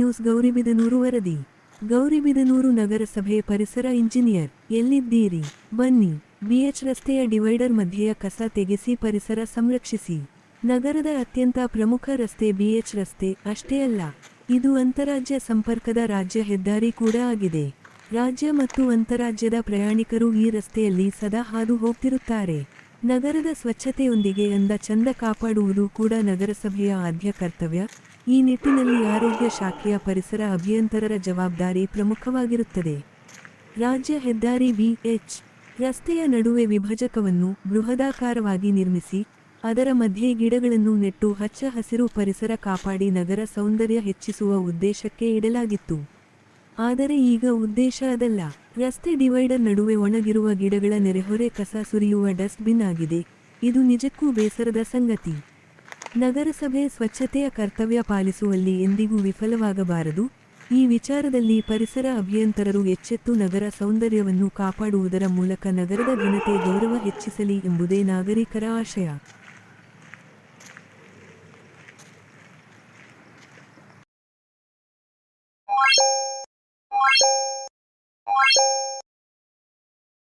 ಗೌರಿಬಿದನೂರು ವರದಿ. ಗೌರಿಬಿದನೂರು ನಗರಸಭೆ ಪರಿಸರ ಇಂಜಿನಿಯರ್, ಎಲ್ಲಿದ್ದೀರಿ? ಬನ್ನಿ ಬಿಎಚ್ ರಸ್ತೆಯ ಡಿವೈಡರ್ ಮಧ್ಯೆಯ ಕಸ ತೆಗೆಸಿ ಪರಿಸರ ಸಂರಕ್ಷಿಸಿ. ನಗರದ ಅತ್ಯಂತ ಪ್ರಮುಖ ರಸ್ತೆ ಬಿಎಚ್ ರಸ್ತೆ, ಅಷ್ಟೇ ಅಲ್ಲ, ಇದು ಅಂತಾರಾಜ್ಯ ಸಂಪರ್ಕದ ರಾಜ್ಯ ಹೆದ್ದಾರಿ ಕೂಡ ಆಗಿದೆ. ರಾಜ್ಯ ಮತ್ತು ಅಂತರಾಜ್ಯದ ಪ್ರಯಾಣಿಕರು ಈ ರಸ್ತೆಯಲ್ಲಿ ಸದಾ ಹಾದು ಹೋಗ್ತಿರುತ್ತಾರೆ. ನಗರದ ಸ್ವಚ್ಛತೆಯೊಂದಿಗೆ ಅಂದ ಚಂದ ಕಾಪಾಡುವುದು ಕೂಡ ನಗರಸಭೆಯ ಆದ್ಯ ಕರ್ತವ್ಯ. ಈ ನಿಟ್ಟಿನಲ್ಲಿ ಆರೋಗ್ಯ ಶಾಖೆಯ ಪರಿಸರ ಅಭಿಯಂತರರ ಜವಾಬ್ದಾರಿ ಪ್ರಮುಖವಾಗಿರುತ್ತದೆ. ರಾಜ್ಯ ಹೆದ್ದಾರಿ ಬಿಎಚ್ ರಸ್ತೆಯ ನಡುವೆ ವಿಭಜಕವನ್ನು ಬೃಹದಾಕಾರವಾಗಿ ನಿರ್ಮಿಸಿ, ಅದರ ಮಧ್ಯೆ ಗಿಡಗಳನ್ನು ನೆಟ್ಟು ಹಚ್ಚ ಹಸಿರು ಪರಿಸರ ಕಾಪಾಡಿ ನಗರ ಸೌಂದರ್ಯ ಹೆಚ್ಚಿಸುವ ಉದ್ದೇಶಕ್ಕೆ ಇಡಲಾಗಿತ್ತು. ಆದರೆ ಈಗ ಉದ್ದೇಶ ಅದಲ್ಲ. ರಸ್ತೆ ಡಿವೈಡರ್ ನಡುವೆ ಒಣಗಿರುವ ಗಿಡಗಳ ನೆರೆಹೊರೆ ಕಸ ಸುರಿಯುವ ಡಸ್ಟ್ಬಿನ್ ಆಗಿದೆ. ಇದು ನಿಜಕ್ಕೂ ಬೇಸರದ ಸಂಗತಿ. ನಗರಸಭೆ ಸ್ವಚ್ಛತೆಯ ಕರ್ತವ್ಯ ಪಾಲಿಸುವಲ್ಲಿ ಎಂದಿಗೂ ವಿಫಲವಾಗಬಾರದು. ಈ ವಿಚಾರದಲ್ಲಿ ಪರಿಸರ ಅಭಿಯಂತರರು ಎಚ್ಚೆತ್ತು ನಗರ ಸೌಂದರ್ಯವನ್ನು ಕಾಪಾಡುವುದರ ಮೂಲಕ ನಗರದ ಘನತೆ ಗೌರವ ಹೆಚ್ಚಿಸಲಿ ಎಂಬುದೇ ನಾಗರಿಕರ ಆಶಯ.